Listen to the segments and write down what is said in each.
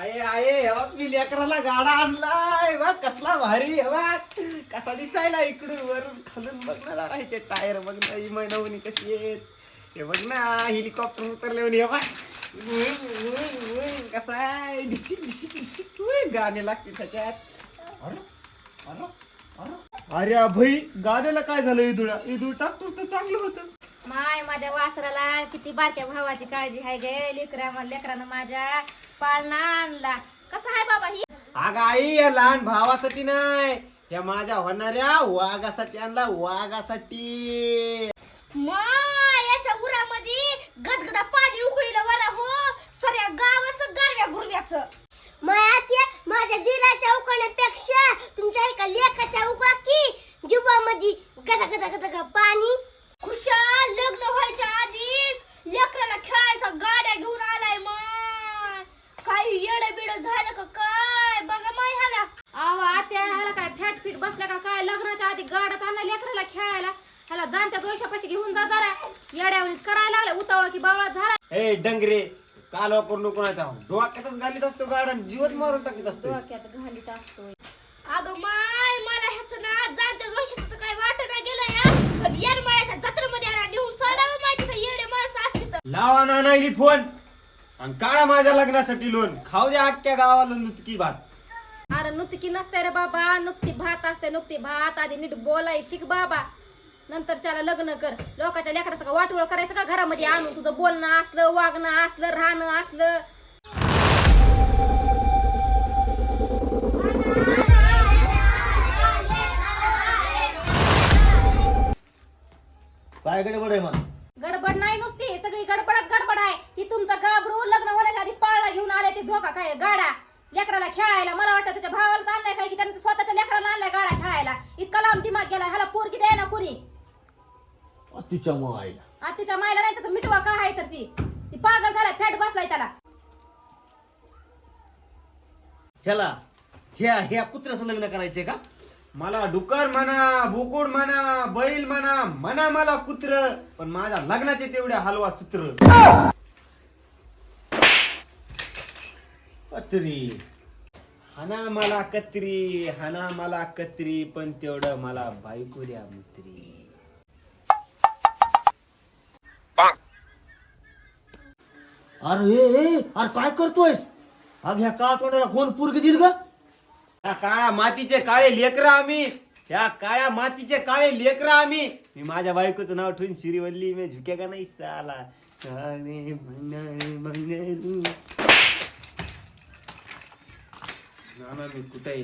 आहे आहे. हे मी लेकराला गाडा आणलाय. बघ कसला भारी हे बघ. कसा दिसायला इकडून वरून. खालून बघ ना जरा ह्याचे टायर बघ ना ही मैनवणी कशी आहेत. हे बघ ना हेलिकॉप्टर उतरले हे बघ. उई, कसा आहे? डिशिक डिशिक डिशिक गाणे लागते त्याच्यात. अरे अरे अरे. अरे भाई गाण्याला काय झालं? इदुळा? इदुळ टाकतो तर चांगलं होतं. माय माझ्या वासराला किती बारक्या भावाची काळजी आहे गे. लेकरा लेकरानं माझ्या पाळणा आणला. कसा आहे बाबा ही? अगं आई या लहान भावासाठी नाही. या माझ्या होणाऱ्या वाघासाठी आणला वाघासाठी. माय याच्या उरामध्ये गदगदा पाणी उकळीलं वरा हो. सगळ्या गावाचं गारव्या गुरव्याचं. माया माझ्या दिराच्या उकळण्यापेक्षा तुमच्या एका लेखाच्या उकळा की जीवामध्ये गदा गदा गदा पाणी खुशाल लग्न व्हायच्या आधीच लेकराला खेळायचा गाड्या घेऊन आलाय माय काही येड बिड झालं का काय? बघा माय ह्याला. अहो आत्या ह्याला काय फॅट फीट बसल्या का काय? लग्नाच्या आधी गाडा चालला लेकराला खेळायला. ह्याला जाणत्या जोशापाशी घेऊन जा जरा. येड्यावळीच करायला लागला. उतावळा की बावळा झाला. ए डंगरे काल वापर नको नाही तर डोक्यातच घालीत असतो गाडन जीवच मारून टाकीत असतो. डोक्यात घालीत असतोय अगं माय मला ह्याचं ना जाणत्या जोशाचं तर काय वाटत नाही गेलं या. पण येरमाळ्याच्या जत्रेमध्ये आला नेऊन सोडावं माहिती येडे माणसं असते तर. लावा ना नाही फोन. आणि काढा माझ्या लग्नासाठी लोन खाऊ द्या अख्ख्या गावाला नुतकी भात. अरे नुकती नसते रे बाबा. नुकती भात असते नुकती भात. आधी नीट बोलाय शिक बाबा. नंतर त्याला लग्न कर. लोकांच्या लेकराचं का वाटोळ करायचं का घरामध्ये आणून तुझं बोलणं असलं वागणं असलं राहणं असलं? काय गडबड आहे मला. गडबड नाही नुसती. सगळी गडबडच गडबड आहे. तुमचा गाबरू लग्न होण्याच्या आधी पाळला घेऊन आले ते झोका काय गाडा? लेकराला खेळायला मला वाटतं त्याच्या भावाला आणलाय काय की त्याने स्वतःच्या लेकराला आणलाय गाडा खेळायला. इतका लांब दिमाग गेला ह्याला पोरगी द्याय ना कुणी. तिच्या आईला आता तिच्या मायला नाही त्याचा मिठवा काय आहे तर ती? ती पागल झालाय फॅट बसलाय त्याला. ह्याला ह्या ह्या कुत्र्याचं लग्न करायचंय का? मला डुकर म्हणा बोकुड म्हणा बैल म्हणा म्हणा मला कुत्र पण माझ्या लग्नाचे तेवढे हलवा सूत्र. तरी हाना मला कत्री हाना मला कत्री पण तेवढं मला बायको द्या मुत्री. अरे ए, ए, अरे काय करतोयस? अग ह्या का तोंडाला कोण पुरगी दिल ग? या काळ्या मातीचे काळे लेकर आम्ही. या काळ्या मातीचे काळे लेकर आम्ही. मी माझ्या बायकोचं नाव ठेवून शिरीवल्ली मी झुके का नाही साला? काळे मंगळ मंगळू. नाना मी कुठे आहे?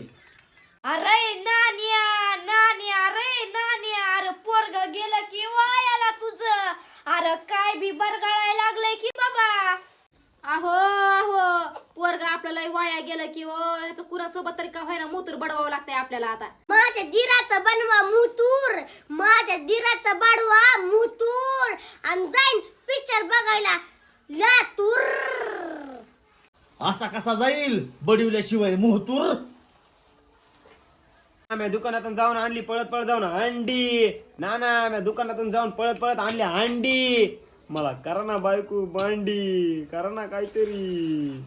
अरे नानिया नानिया अरे नानिया अरे पोरग गेलं की वायाला तुझं. अरे काय बी बरगळायला लागलंय की बाबा. अहो अहो पोरग आपल्याला वाया गेलं की ओ ह्याचं कुणासोबत तरी का व्हायना मूतूर बडवावं लागतंय आपल्याला आता. माझ्या दिराचा बनवा मुतूर. माझ्या दिराचा बाडवा मुतूर. आणि जाईन पिक्चर बघायला. लातूर. असा कसा जाईल? बडिवल्याशिवाय मोहतूर. आम्ही दुकानातून जाऊन आणली पळत पळत जाऊन अंडी. नाना मी दुकानातून जाऊन पळत पळत आणली अंडी. मला करा ना बायको बांडी करा ना काहीतरी.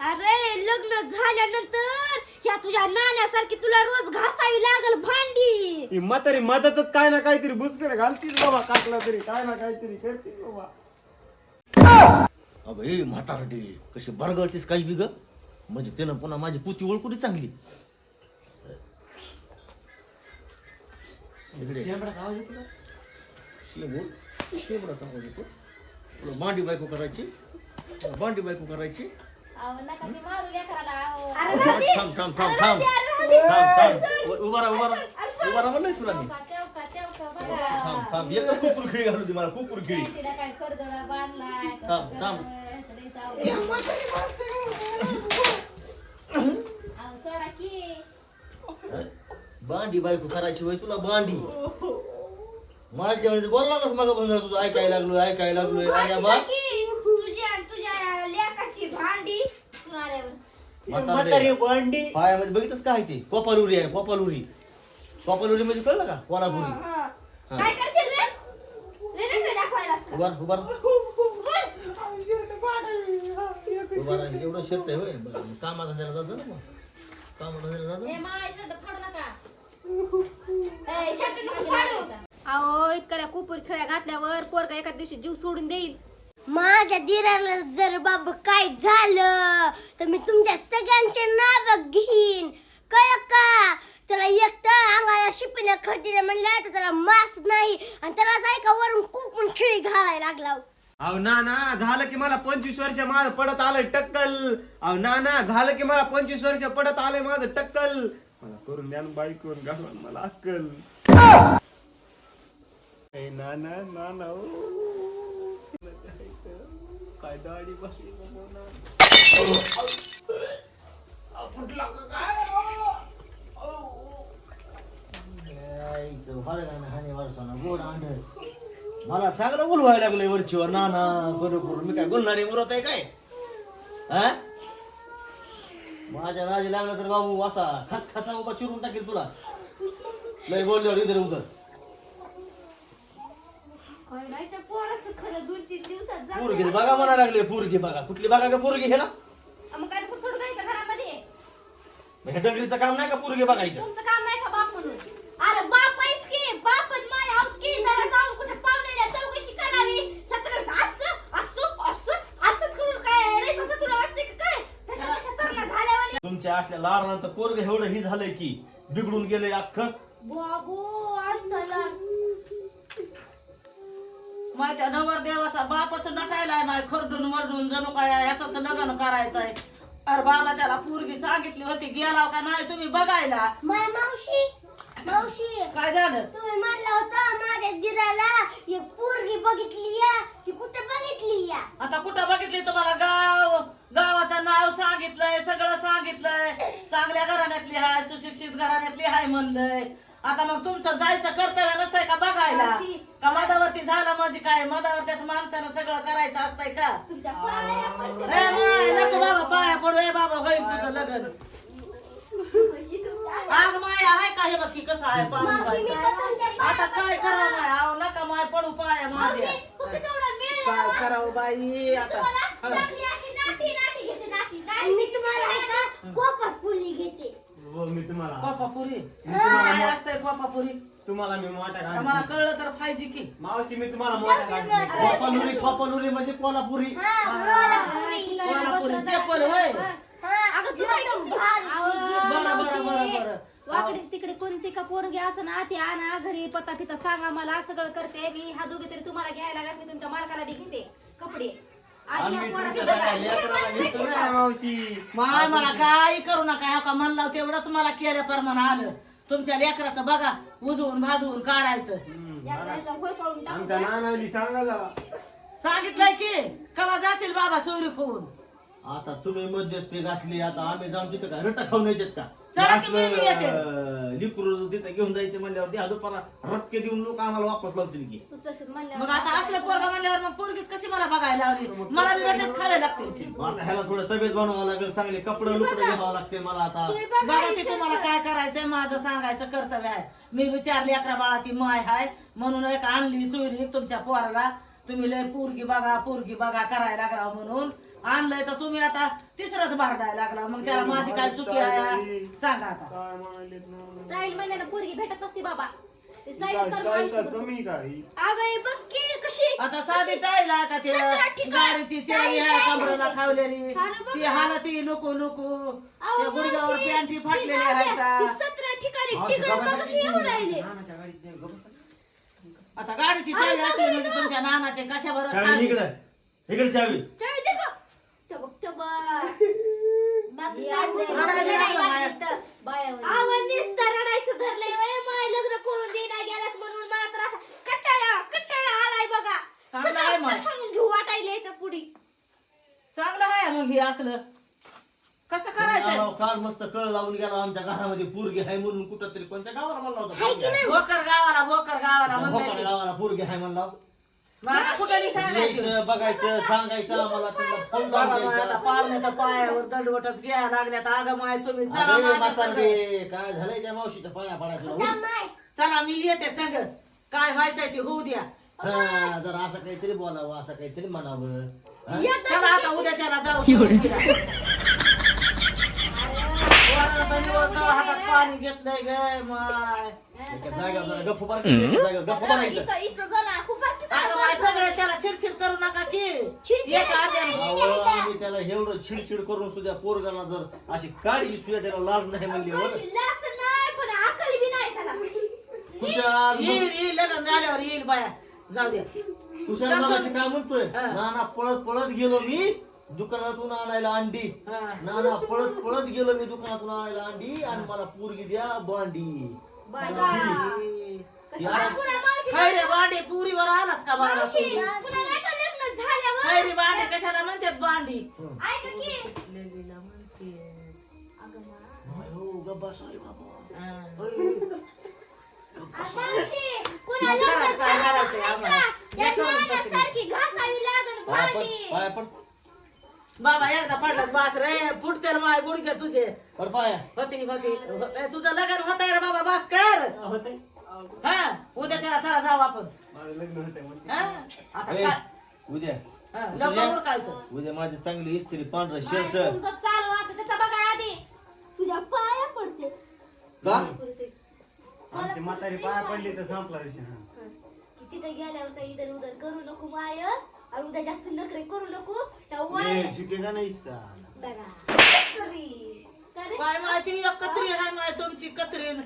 अरे लग्न झाल्यानंतर ह्या तुझ्या नाण्यासारखी तुला रोज घासावी लागल भांडी. ही म्हातारी मदतच काय ना काहीतरी बुसकडे घालतील बाबा काटला तरी काय ना काहीतरी करतील बाबा. अगं ए म्हातारडे कशी बरगळतीस काही बी ग म्हणजे त्यानं पुन्हा माझी पुती ओळखुली चांगली. इकडे. शेंबडाचा आवाज येतो का? शेंबूड शेंबडाचा आवाज येतो. तुला मांडी बायको करायची? तुला मांडी बायको करायची? थांब थांब थांब थांब. थांब थांब. उभा राहा उभा राहा उभा राहा म्हणलं तुला मी. थांब थांब. एकच कुकुर खिळी घालू दे मला कुकुर खिळी थांब थांब. बांडी बायको करायची वय तुला बांडी माझ्या वेळेस बोलला कस मग तुझं? ऐकायला लागलो ऐकायला लागलोय. अरे बा म्हातारी बांडी पायामध्ये बघितलंस काय ते? कोपालुरी आहे कोपालुरी. कोपालुरी म्हणजे कळलं का? कोल्हापुरी. काय करशील रे? रे रे रे दाखवायला एवढं शर्ट आहे होय. बरं मग कामाला जायला जातो ना मग. कामाला जातो ए माय शर्ट फाडू नका. ए, शर्ट नको फाडू. अहो इतक्या कुपूर खेळ्या घातल्यावर पोरगा एका दिवशी जीव सोडून देईल. माझ्या दिराला जर बाबा काय झालं तर मी तुमच्या सगळ्यांचे नाव घेईन. कळ का? त्याला एक तर अंगाला शिपीला खटीला म्हणलं तर त्याला मास नाही. आणि त्याला जाय का वरून कोकून खिळी घालायला लागला? अहो ना ना झालं की मला पंचवीस वर्ष माझं पडत आलंय टक्कल अहो ना ना झालं की मला पंचवीस वर्ष पडत आलंय माझं टक्कल मला करून द्या बाईक करून घालून मला अक्कल ए, ना ना ना ना ओ. काय दाढी बसली बाबा ना. अहो, फुटला का काय? अहो, अहो. यायचं भाडं गाणं हानी गोड आंधळ मला चांगलं बोलवायला लागलंय वरचीवर. ना ना बरोबर मी काय बोलणारे मुरत आहे काय? हा? माझ्या राजी लागला तर बाबू असा खस खसा बाबा चिरून टाकेल तुला. लय बोलल्यावर इधर उधर. काय नाही त्या पोराचं खरं दोन तीन दिवसात पोरगी बघा म्हणा लागले पोरगी बघा. कुठली बघा का पोरगी ना मग काय सोडून जायचं घरामध्ये? मग हे डंगरीचं काम नाही का पोरगी बघायचं? तुमचं काम नाही का बाप म्हणून अरे बाप आहेस की बाप आणि माय हाऊस की जरा जाऊन कुठे पाहुण्याला चौकशी करावी सतरा वर्ष असं असं असं असंच करून काय रे असं तुला वाटतंय का काय त्याच्यापेक्षा करणं झाल्यावर तुमच्या असल्या लाडानंतर पोरग एवढं ही झालंय की बिघडून गेलंय अख्खं. बाबू आमचा लाड माय त्या नवर देवाचा बापच नटायलाय माय खरडून मरडून जणू काय ह्याच लग्न करायचंय. अरे बाबा त्याला पोरगी सांगितली होती गेला का नाही तुम्ही बघायला? माय मावशी मावशी काय झालं? तुम्ही म्हणला होता माझ्या दिराला एक पोरगी बघितली या. ती कुठे बघितली या? आता कुठं बघितली? तुम्हाला गाव गावाचं नाव सांगितलंय सगळं सांगितलंय. चांगल्या घराण्यातली हाय सुशिक्षित घराण्यातली हाय म्हणलंय. आता मग तुमचं जायचं कर्तव्य नसतंय का बघायला? मावशी. का मधावरती झालं म्हणजे काय? मधावरतीच माणसानं सगळं करायचं असतंय का? तुमच्या पाया पडते. ए माय नको बाबा पाया पडू. ए बाबा होईल तुझं लग्न. आग माय आहे का हे बघ कसं आहे पाणी पाहिजे. आता काय करावं माय? आव नका माय पडू पाया माझ्या वेळ काय. करावं बाई आता? तुम्हाला हं. चांगली अशी नाटी नाटी घेते नाटी नाटी मी तुम्हाला आहे का कोपात फुली घेते. हो, मी तुम्हाला. काय असतंय तुम्हाला मी मला कळलं तर पाहिजे की. मावशी मी तुम्हाला म्हणजे कोल्हापुरी. हा, कोल्हापुरी. कोल्हापुरी चप्पल होय. हा, अगं तुला एकदम भारी. बरं बरं बरं बरं. वाकडे तिकडे कोणती का पोरगी असं ना ती आणा घरी पत्ता फिता सांगा मला सगळं करते मी. हा दोघे तरी तुम्हाला घ्यायला लागला मी तुमच्या मालकाला बी घेते कपडे. आधी आम्ही ह्या तुमच्या पोराचं सगळ्या बघा. लेकराला घेतो ना मावशी. माय मला काही करू नका. ह्या का? म्हणला तेवढंच मला केल्या परमान आलं. तुमच्या लेकराचं बघा उजवून भाजवून काढायचं. एकदा होय पळून टाकू आमच्या नानाली सांगा जरा. सांगितलंय की कवा जातील बाबा सोयरी फोन आता तुम्ही मध्यस्थी घातली आता आम्ही जाऊन तिथं काय रट्टा खाऊन यायचेत का? चला की मी बी येते. लिकुर तिथं घेऊन जायचे म्हणल्यावर दुपारा रक्के देऊन लोक आम्हाला वापस लावतील की. सुशिक्षित मग आता असलं पोरगा म्हणल्यावर मग पोरगीच कशी मला बघायला लावली? मला बी रटेच खावे लागतील की मग आता ह्याला थोडं तब्येत बनवावं लागेल चांगले कपडे लुकडे घ्यावं लागते मला आता. ते बघा, बघा की तुम्हाला काय करायचंय? माझं सांगायचं कर्तव्य आहे. मी विचारली अकरा बाळाची माय हाय म्हणून एक आणली सोयरी तुमच्या पोराला. तुम्ही लय पोरगी बघा पोरगी बघा करायला लागला म्हणून. आणलंय तर तुम्ही आता तिसरंच भारडायला लागला. मग त्याला माझी काय चुकी आहे? सांगा आता. काय म्हणालेत ना स्टाईल म्हणल्यानं पोरगी भेटत नसती बाबा. ते काय स्टाईल काय काय कमी काय? अगं हे बघ की कशी आता साधी टाळला का ते? सतरा ठिकाण. गाडीची सेवी आहे कमरेला खावलेली. अरे बघा. ती हालती नको नको. अहो, त्या गुडघ्यावर मावशी, पॅन्टी फाटलेली आहे द्या. ही का सतरा ठिकाणी मावशी, तिकडे बघा गप्पा की एवढं राहिले नानाच्या गाडीचे गप्पा आता गाडीची चावी असली म्हणजे तुमच्या नानाचे कशा चावी बरोबर इकडे. इकडे चावी. चावी बाकी काय रडायला नाही लागलं माया. आवाज नुसता रडायचं धरलंय. वय माय लग्न करून देणार गेलात म्हणून मला तर असा कटाळा कटाळा आलाय बघा. चांगलं आहे सगळं माय. सठावून घेऊ वाटायला याच्या पुढी. चांगलं आहे मग हे असलं. कसं आम्हाला काल मस्त कळ लावून गेला आमच्या घरामध्ये. पोरगी आहे म्हणून कुठं तरी कोणत्या गावाला म्हणला होता? हाय की नाही? भोकर गावाला भोकर गावाला भोपाळ म्हणलं गावाला पोरगी आहे म्हणला मग आता कुठं बी सांगायचं? यायचं बघायचं सांगायचं आम्हाला त्यांना फोन लावून मग आता द्यायचा. पाहुणे तर पायावर दंडवटच घ्यायला लागल्यात. अगं माय तुम्ही चला अरे माझ्या संग. म्हातारडे, काय झालंय त्या मावशीच्या पाया पडायचं? माय. चला मी येते सगळं काय व्हायचंय ते होऊ द्या. हा जरा असं काहीतरी बोलावं असं काहीतरी म्हणावं. चला आता उद्याच्याला जाऊ निवडतो, हातात पाणी घेतलंय ग माय. एका जागा जरा गप्प एका जागा गप्प. इथं इथं जरा बाय सगळे त्याला चिडचिड करू नका की. एक अर्ध्याने अहो, आम्ही त्याला एवढं छिडछिड करून सुद्धा पोरगाला जर अशी काळीची सुद्धा त्याला लाज नाही म्हणली हो लास्ट नाही पण अकल बी नाही त्याला. खुशाल येईल येईल लग्न झाल्यावर येईल बाया. जाऊ द्या खुशाल मागाशी काय म्हणतोय? हा. नाना पळत पळत गेलो मी दुकानातून आणायला अंडी. हा. नाना पळत पळत गेलो मी दुकानातून आणायला अंडी आणि मला पोरगी द्या बांडी मावशी काय रे बांडे पुरीवर आलाच का बाळा मावशी, पुन्हा नाही का लग्न झाल्यावर? काय रे बांडे कशाला म्हणतात बांडी ऐका की. लेलीला म्हणते. अगं मा. हो. हा. मावशी, पुन्हा मग लग्न झाल्यावर आम्हाला? हे घासावी लागल भांडी. पाया पड. बाबा एकदा पडलात बास रे फुटते माय गुडघे तुझे. पड पाया. होती होती. ए, तुझं लग्न होत रे बाबा बास कर. हा उद्या त्याला चला जाऊ आपण. हा? आता ए, उद्या. हा, लवकर उरकायचं उद्या माझी चांगली इस्त्री पांढरं शर्ट. तुमचं चालू आता त्याचा बघा आधी. तुझ्या पाया पडते. का? आमची म्हातारी पाया पडली तर संपला विषय हा. तिथे गेल्यावर काही इधर उधर करू नको माय. आणि उद्या जास्त नखरे करू नको. त्या ए, वाया शिकेगा नाही साला. बघा. करी करे काय माहिती एक कत्री आहे माय तुमची कत्रीन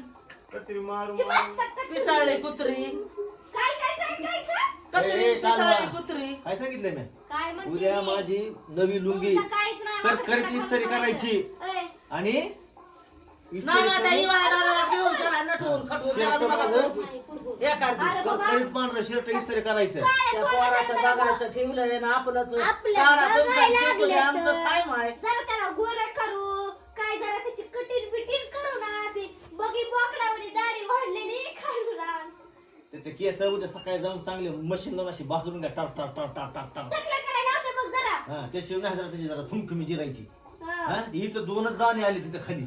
कत्री मारू मारू. मस्त कत्री. पिसाळली कुत्री. काय काय काय काय काय? कत्री ए, ए, कालवा. पिसाळली कुत्री. काय सांगितलंय मी? काय म्हणते उद्या मी? माझी नवी लुंगी. तुमचं काहीच नाही तर करीत काय इस्त्री करायचं? ए, आणि इस्त्री करून घेऊन चला नटवून खटवून माझं. अरे बाबा. करीत पांढरं शर्ट इस्त्री करायचं काय त्या तोंडात पोराचं बघायचं ठेवलंय ना आपलंच. आपलं बघायला लागलं आमचं तर. काय माय. जरा त्याला गोरे करू काय जरा त्याची कटीन बिटीन करू ना ती बघी बोकडावरी दाढी वाढलेली काढू ना त्याचे केस उद्या सकाळी जाऊन चांगले मशीन लावून अशी भाजून घ्या टाक टाक टाक टाक टाक टाक. टकलं करायला लावते बघ जरा. हा त्याशिवाय नाही जरा त्याची जरा थुमथुमी जिरायची. हा. हा इथं दोनच दाणे आले तिथे खाली.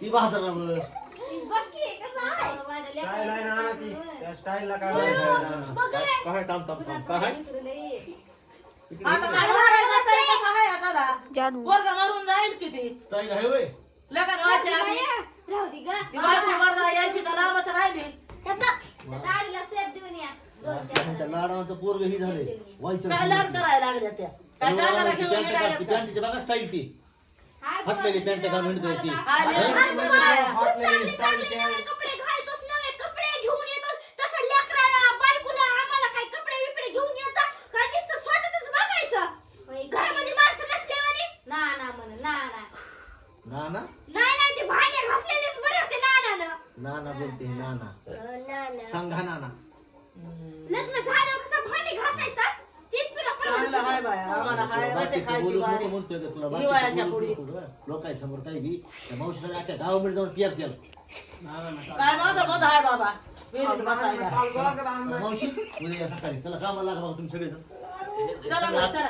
ती बहादरावं बघ की कसं आहे? स्टाईल आहे ना ती. त्या स्टाईलला काय बघ माहिती रे. काय थांब थांब थांब. काय? आता काय मारायचं असेल कसं आहे आता दा? पोरगं मरून जाईल किती स्टाईल आहे होय. लग्न व्हायच्या आधी. बाया, राहू दे ग. ती बाजू यायची तर लांबच राहिली. दाढीला सेफ देऊन या. दोन चार त्यांच्या लाडाचं पोरग ही झाले व्हायचं काय लाड करायला लागल्या त्या? काय कानाला घेऊन येणार का? पॅन्टची बघा स्टाईल ती. हाय, फाटलेली पॅन्ट घालून हिंडतोय ती. आले, अरे आले, बाबा, आले. तू चांगले चांगले नवे कपडे घालतोस नवे कपडे घेऊन येतोस. तसं लेकराला बायकोला आम्हाला काय कपडे बिपडे घेऊन यायचा. का नुसतं स्वतःच बघायचं. घरामध्ये माणसं नसल्यावानी ना ना म्हण ना ना ना ना नाही नाही ते भांडे घासलेलेच बरे होते नानानं. ना ना बोलते ना ना सांगा ना ना लग्न झाल्यावर कसं भांडे घासायचा? तेच तुला चांगलं हाय बाया आम्हाला हाय माहिती बाकीचं खायची बोलूच नको बारी म्हणतोय का तुला ही वयाच्या बाकीचं पुढी. बोलूच नको. लोकांसमोर काही बी त्या मावशीला अख्ख्या गावामध्ये जाऊन पियर त्याला. काय माझं मत आहे बाबा? विहिरीत बसायला. मावशी उद्या या सकाळी. त्याला कामाला लागा बघा तुम्ही सगळेजण. चला बरं, चला.